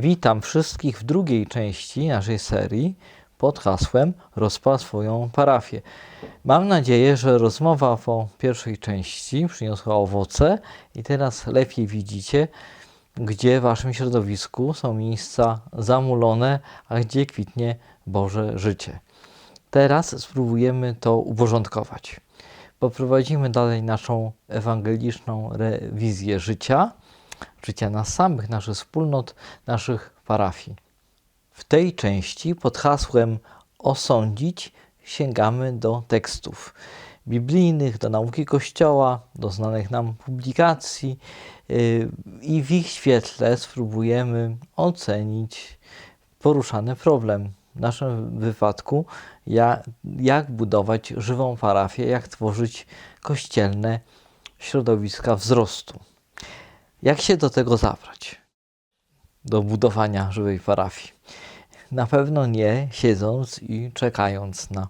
Witam wszystkich w drugiej części naszej serii pod hasłem Rozpal swoją parafię. Mam nadzieję, że rozmowa po pierwszej części przyniosła owoce i teraz lepiej widzicie, gdzie w waszym środowisku są miejsca zamulone, a gdzie kwitnie Boże życie. Teraz spróbujemy to uporządkować. Poprowadzimy dalej naszą ewangeliczną rewizję życia, życia nas samych, naszych wspólnot, naszych parafii. W tej części pod hasłem osądzić sięgamy do tekstów biblijnych, do nauki Kościoła, do znanych nam publikacji yy, i w ich świetle spróbujemy ocenić poruszany problem. W naszym wypadku, jak, jak budować żywą parafię, jak tworzyć kościelne środowiska wzrostu. Jak się do tego zabrać? Do budowania żywej parafii. Na pewno nie siedząc i czekając na,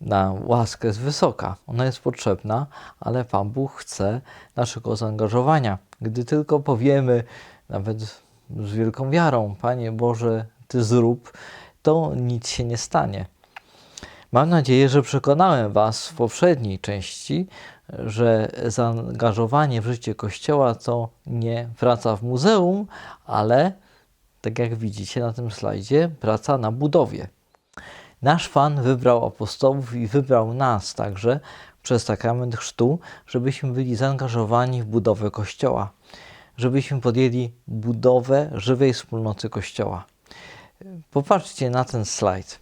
na łaskę z wysoka. Ona jest potrzebna, ale Pan Bóg chce naszego zaangażowania. Gdy tylko powiemy, nawet z wielką wiarą, Panie Boże, Ty zrób, to nic się nie stanie. Mam nadzieję, że przekonałem Was w poprzedniej części, że zaangażowanie w życie Kościoła to nie praca w muzeum, ale, tak jak widzicie na tym slajdzie, praca na budowie. Nasz Pan wybrał apostołów i wybrał nas także przez sakrament chrztu, żebyśmy byli zaangażowani w budowę Kościoła, żebyśmy podjęli budowę żywej wspólnoty Kościoła. Popatrzcie na ten slajd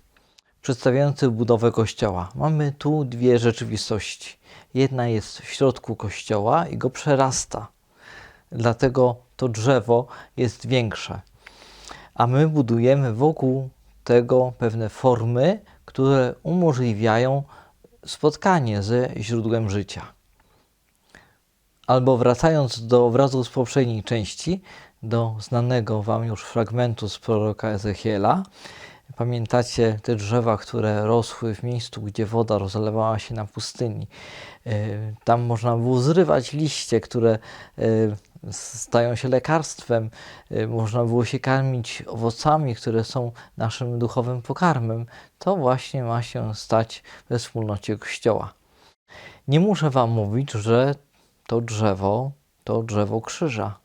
przedstawiający budowę kościoła. Mamy tu dwie rzeczywistości. Jedna jest w środku kościoła i go przerasta. Dlatego to drzewo jest większe. A my budujemy wokół tego pewne formy, które umożliwiają spotkanie ze źródłem życia. Albo wracając do obrazu z poprzedniej części, do znanego Wam już fragmentu z proroka Ezechiela, Pamiętacie te drzewa, które rosły w miejscu, gdzie woda rozlewała się na pustyni. E, tam można było zrywać liście, które e, stają się lekarstwem. E, można było się karmić owocami, które są naszym duchowym pokarmem. To właśnie ma się stać we wspólnocie Kościoła. Nie muszę Wam mówić, że to drzewo to drzewo krzyża.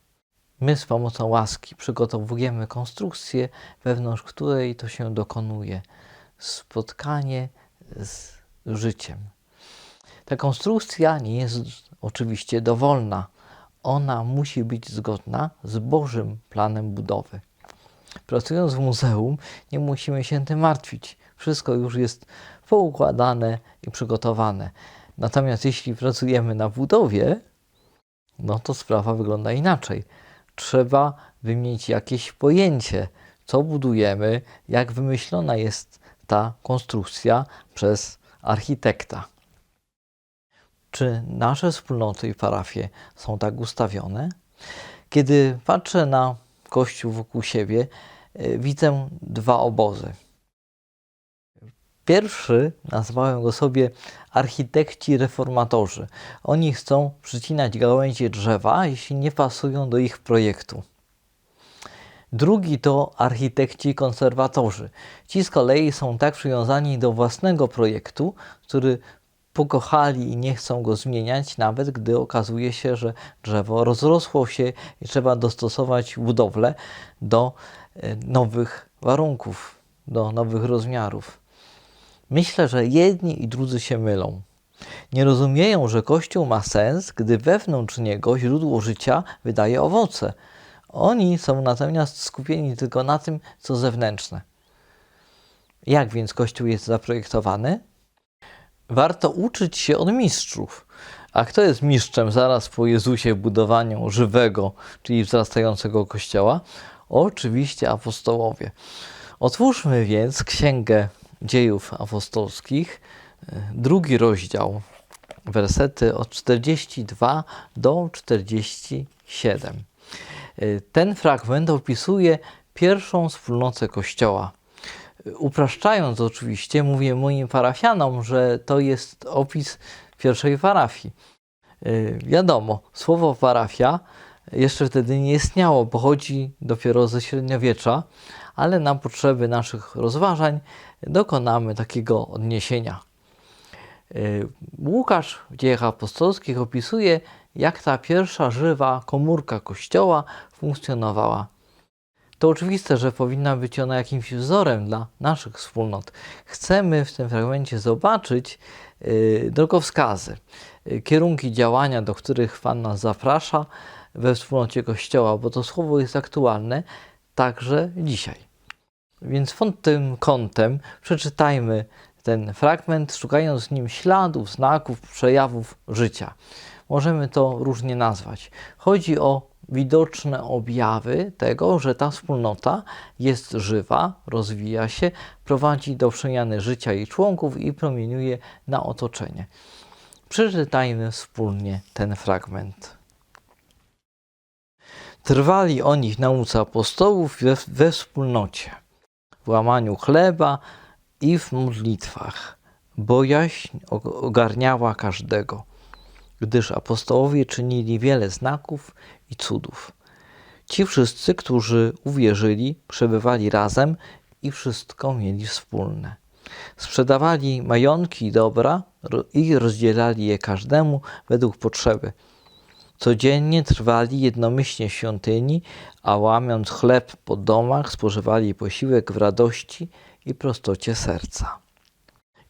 My z pomocą łaski przygotowujemy konstrukcję, wewnątrz której to się dokonuje spotkanie z życiem. Ta konstrukcja nie jest oczywiście dowolna. Ona musi być zgodna z Bożym planem budowy. Pracując w muzeum, nie musimy się tym martwić. Wszystko już jest poukładane i przygotowane. Natomiast jeśli pracujemy na budowie, no to sprawa wygląda inaczej trzeba wymienić jakieś pojęcie, co budujemy, jak wymyślona jest ta konstrukcja przez architekta. Czy nasze wspólnoty i parafie są tak ustawione? Kiedy patrzę na kościół wokół siebie, e, widzę dwa obozy. Pierwszy nazwałem go sobie architekci reformatorzy. Oni chcą przycinać gałęzie drzewa, jeśli nie pasują do ich projektu. Drugi to architekci konserwatorzy. Ci z kolei są tak przywiązani do własnego projektu, który pokochali i nie chcą go zmieniać, nawet gdy okazuje się, że drzewo rozrosło się i trzeba dostosować budowlę do e, nowych warunków, do nowych rozmiarów. Myślę, że jedni i drudzy się mylą. Nie rozumieją, że Kościół ma sens, gdy wewnątrz niego źródło życia wydaje owoce. Oni są natomiast skupieni tylko na tym, co zewnętrzne. Jak więc Kościół jest zaprojektowany? Warto uczyć się od mistrzów. A kto jest mistrzem zaraz po Jezusie w budowaniu żywego, czyli wzrastającego Kościoła? Oczywiście apostołowie. Otwórzmy więc księgę dziejów apostolskich, drugi rozdział, wersety od 42 do 47. E, ten fragment opisuje pierwszą wspólnotę Kościoła. Upraszczając oczywiście, mówię moim parafianom, że to jest opis pierwszej parafii. Wiadomo, słowo parafia jeszcze wtedy nie istniało, pochodzi dopiero ze średniowiecza, ale na potrzeby naszych rozważań dokonamy takiego odniesienia. Y, Łukasz w dziejach apostolskich opisuje, jak ta pierwsza żywa komórka Kościoła funkcjonowała. To oczywiste, że powinna być ona jakimś wzorem dla naszych wspólnot. Chcemy w tym fragmencie zobaczyć yy, drogowskazy, yy, kierunki działania, do których Pan nas zaprasza we wspólnocie Kościoła, bo to słowo jest aktualne także dzisiaj. Więc pod tym kątem przeczytajmy ten fragment, szukając w nim śladów, znaków, przejawów życia. Możemy to różnie nazwać. Chodzi o widoczne objawy tego, że ta wspólnota jest żywa, rozwija się, prowadzi do przemiany życia jej członków i promieniuje na otoczenie. Przeczytajmy wspólnie ten fragment. Trwali oni w nauce apostołów we, we wspólnocie, w łamaniu chleba i w modlitwach. Bojaźń ogarniała każdego, gdyż apostołowie czynili wiele znaków i cudów. Ci wszyscy, którzy uwierzyli, przebywali razem i wszystko mieli wspólne. Sprzedawali majątki i dobra i rozdzielali je każdemu według potrzeby. Codziennie trwali jednomyślnie w świątyni, a łamiąc chleb po domach, spożywali posiłek w radości i prostocie serca.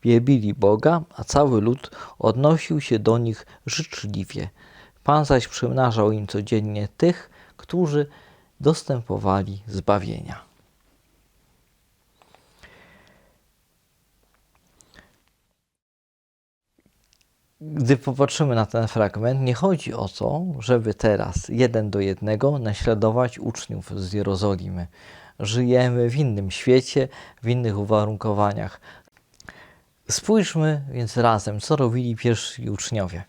Wielbili Boga, a cały lud odnosił się do nich życzliwie. Pan zaś przymnażał im codziennie tych, którzy dostępowali zbawienia. Gdy popatrzymy na ten fragment, nie chodzi o to, żeby teraz jeden do jednego naśladować uczniów z Jerozolimy. Żyjemy w innym świecie, w innych uwarunkowaniach. Spójrzmy więc razem, co robili pierwsi uczniowie.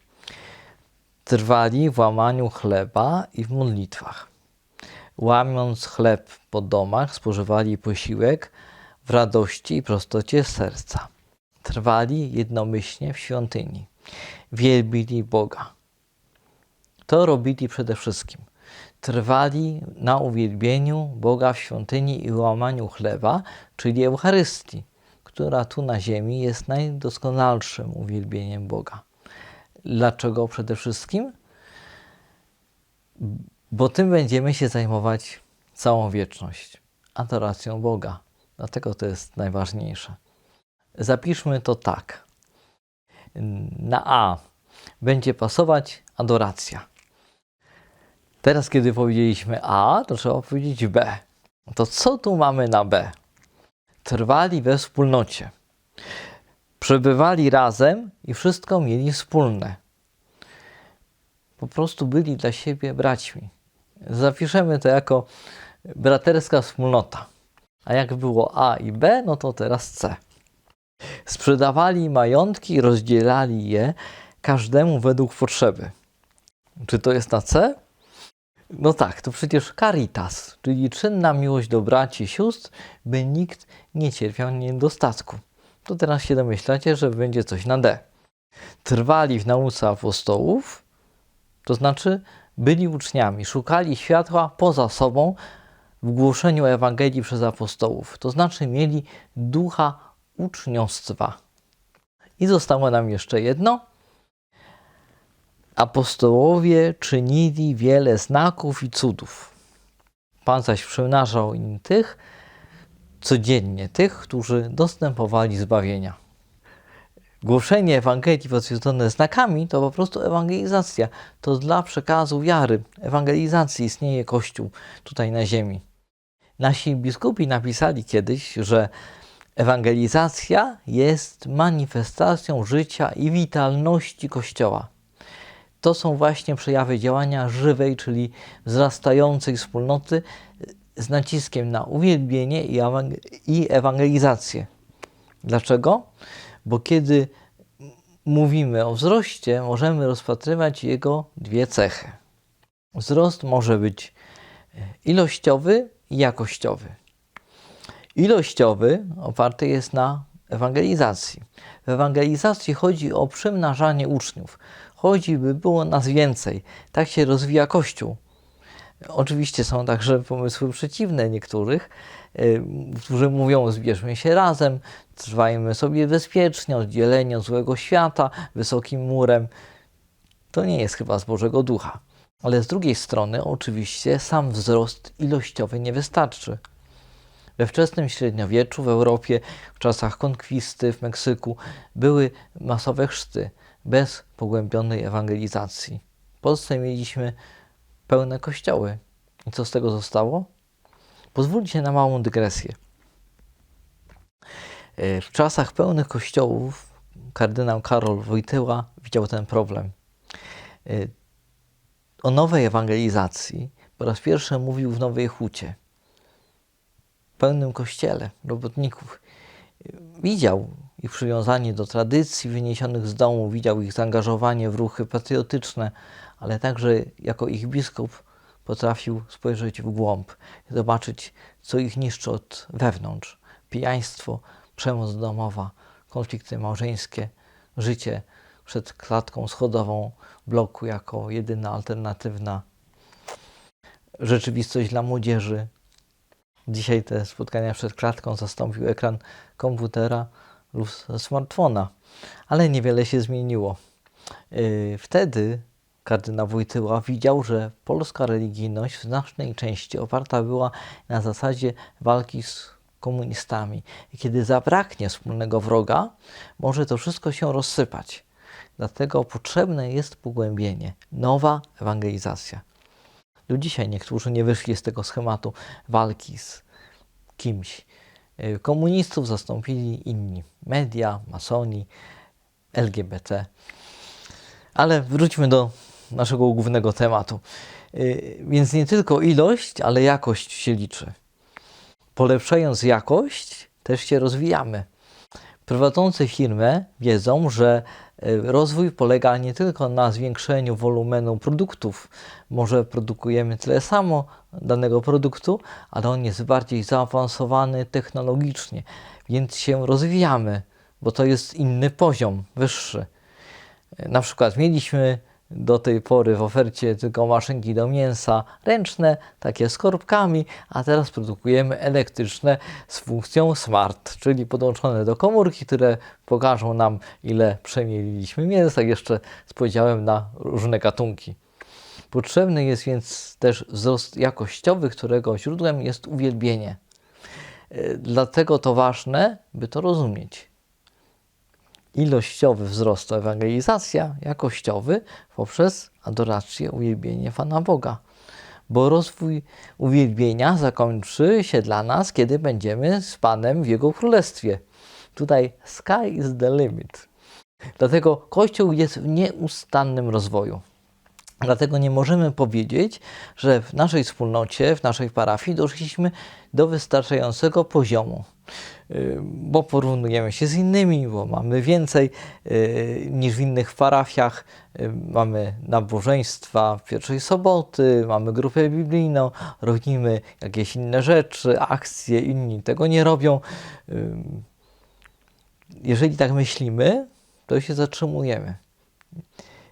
Trwali w łamaniu chleba i w modlitwach. Łamiąc chleb po domach, spożywali posiłek w radości i prostocie serca. Trwali jednomyślnie w świątyni. Wielbili Boga. To robili przede wszystkim. Trwali na uwielbieniu Boga w świątyni i łamaniu chleba, czyli Eucharystii, która tu na ziemi jest najdoskonalszym uwielbieniem Boga. Dlaczego przede wszystkim? Bo tym będziemy się zajmować całą wieczność adoracją Boga. Dlatego to jest najważniejsze. Zapiszmy to tak. Na A będzie pasować adoracja. Teraz, kiedy powiedzieliśmy A, to trzeba powiedzieć B. To co tu mamy na B? Trwali we wspólnocie. Przebywali razem i wszystko mieli wspólne. Po prostu byli dla siebie braćmi. Zapiszemy to jako braterska wspólnota. A jak było A i B, no to teraz C. Sprzedawali majątki i rozdzielali je każdemu według potrzeby. Czy to jest na C? No tak, to przecież caritas, czyli czynna miłość do braci i sióstr, by nikt nie cierpiał niedostatku. To teraz się domyślacie, że będzie coś na D. Trwali w nauce apostołów, to znaczy byli uczniami, szukali światła poza sobą w głoszeniu Ewangelii przez apostołów, to znaczy mieli ducha uczniostwa. I zostało nam jeszcze jedno. Apostołowie czynili wiele znaków i cudów. Pan zaś przymnażał im tych codziennie, tych, którzy dostępowali zbawienia. Głoszenie Ewangelii potwierdzone znakami to po prostu ewangelizacja. To dla przekazu wiary, ewangelizacji istnieje Kościół tutaj na ziemi. Nasi biskupi napisali kiedyś, że ewangelizacja jest manifestacją życia i witalności Kościoła. To są właśnie przejawy działania żywej, czyli wzrastającej wspólnoty z naciskiem na uwielbienie i ewangelizację. Dlaczego? Bo kiedy mówimy o wzroście, możemy rozpatrywać jego dwie cechy. Wzrost może być ilościowy i jakościowy. Ilościowy oparty jest na ewangelizacji. W ewangelizacji chodzi o przymnażanie uczniów. Chodzi, by było nas więcej. Tak się rozwija Kościół. Oczywiście są także pomysły przeciwne niektórych, y, którzy mówią: zbierzmy się razem, trwajmy sobie bezpiecznie, oddzieleni od złego świata, wysokim murem. To nie jest chyba z Bożego Ducha. Ale z drugiej strony, oczywiście, sam wzrost ilościowy nie wystarczy. We wczesnym średniowieczu w Europie, w czasach konkwisty w Meksyku, były masowe chrzty bez pogłębionej ewangelizacji. W Polsce mieliśmy pełne kościoły. I co z tego zostało? Pozwólcie na małą dygresję. E, W czasach pełnych kościołów kardynał Karol Wojtyła widział ten problem. E, O nowej ewangelizacji po raz pierwszy mówił w Nowej Hucie, pełnym kościele robotników. Widział ich przywiązanie do tradycji wyniesionych z domu, widział ich zaangażowanie w ruchy patriotyczne, ale także jako ich biskup potrafił spojrzeć w głąb zobaczyć, co ich niszczy od wewnątrz. Pijaństwo, przemoc domowa, konflikty małżeńskie, życie przed klatką schodową bloku jako jedyna alternatywna rzeczywistość dla młodzieży. Dzisiaj te spotkania przed klatką zastąpił ekran komputera lub smartfona, ale niewiele się zmieniło. Yy, Wtedy kardynał Wojtyła widział, że polska religijność w znacznej części oparta była na zasadzie walki z komunistami. I kiedy zabraknie wspólnego wroga, może to wszystko się rozsypać. Dlatego potrzebne jest pogłębienie, nowa ewangelizacja. Do dzisiaj niektórzy nie wyszli z tego schematu walki z kimś. Y, Komunistów zastąpili inni media, masoni, LGBT. Ale wróćmy do naszego głównego tematu. Y, Więc nie tylko ilość, ale jakość się liczy. Polepszając jakość, też się rozwijamy. Prowadzący firmę wiedzą, że y, rozwój polega nie tylko na zwiększeniu wolumenu produktów. Może produkujemy tyle samo danego produktu, ale on jest bardziej zaawansowany technologicznie, więc się rozwijamy, bo to jest inny poziom, wyższy. Na przykład mieliśmy do tej pory w ofercie tylko maszynki do mięsa ręczne, takie z korbkami, a teraz produkujemy elektryczne z funkcją smart, czyli podłączone do komórki, które pokażą nam, ile przemieliliśmy mięsa, jeszcze z podziałem na różne gatunki. Potrzebny jest więc też wzrost jakościowy, którego źródłem jest uwielbienie. E, Dlatego to ważne, by to rozumieć ilościowy wzrost to ewangelizacja, jakościowy poprzez adorację, uwielbienie Pana Boga. Bo rozwój uwielbienia zakończy się dla nas, kiedy będziemy z Panem w Jego Królestwie. Tutaj sky is the limit. Dlatego Kościół jest w nieustannym rozwoju. Dlatego nie możemy powiedzieć, że w naszej wspólnocie, w naszej parafii doszliśmy do wystarczającego poziomu, Y, bo porównujemy się z innymi, bo mamy więcej y, niż w innych parafiach. Y, Mamy nabożeństwa pierwszej soboty, mamy grupę biblijną, robimy jakieś inne rzeczy, akcje, inni tego nie robią. Jeżeli tak myślimy, to się zatrzymujemy.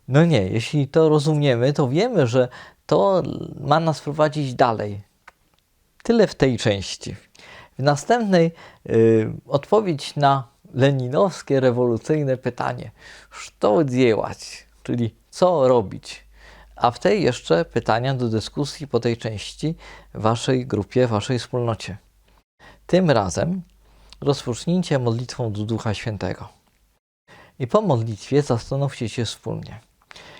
No nie, jeśli to rozumiemy, to wiemy, że to ma nas prowadzić dalej. Tyle w tej części. W następnej y, odpowiedź na leninowskie rewolucyjne pytanie, co działać, czyli co robić. A w tej jeszcze pytania do dyskusji po tej części waszej grupie, waszej wspólnocie. Tym razem rozpocznijcie modlitwą do Ducha Świętego. I po modlitwie zastanówcie się wspólnie,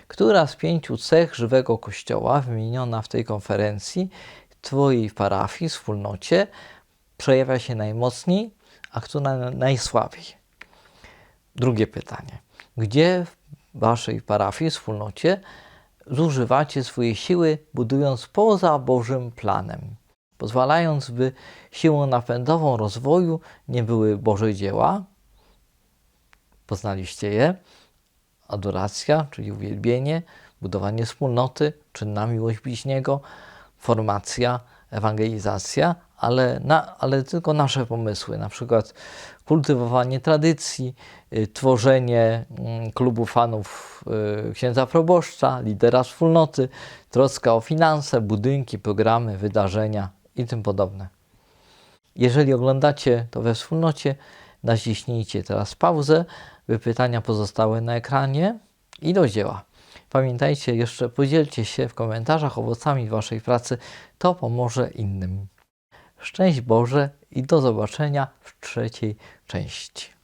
która z pięciu cech żywego Kościoła wymieniona w tej konferencji Twojej parafii, wspólnocie przejawia się najmocniej, a która najsłabiej. Drugie pytanie. Gdzie w Waszej parafii, wspólnocie zużywacie swoje siły, budując poza Bożym planem, pozwalając, by siłą napędową rozwoju nie były Boże dzieła, poznaliście je, adoracja, czyli uwielbienie, budowanie wspólnoty, czynna miłość bliźniego, formacja, ewangelizacja, ale, na, ale tylko nasze pomysły, na przykład kultywowanie tradycji, y, tworzenie mm, klubu fanów y, księdza proboszcza, lidera wspólnoty, troska o finanse, budynki, programy, wydarzenia i tym podobne. Jeżeli oglądacie to we wspólnocie, naciśnijcie teraz pauzę, by pytania pozostały na ekranie i do dzieła. Pamiętajcie jeszcze, podzielcie się w komentarzach owocami Waszej pracy, to pomoże innym. Szczęść Boże i do zobaczenia w trzeciej części.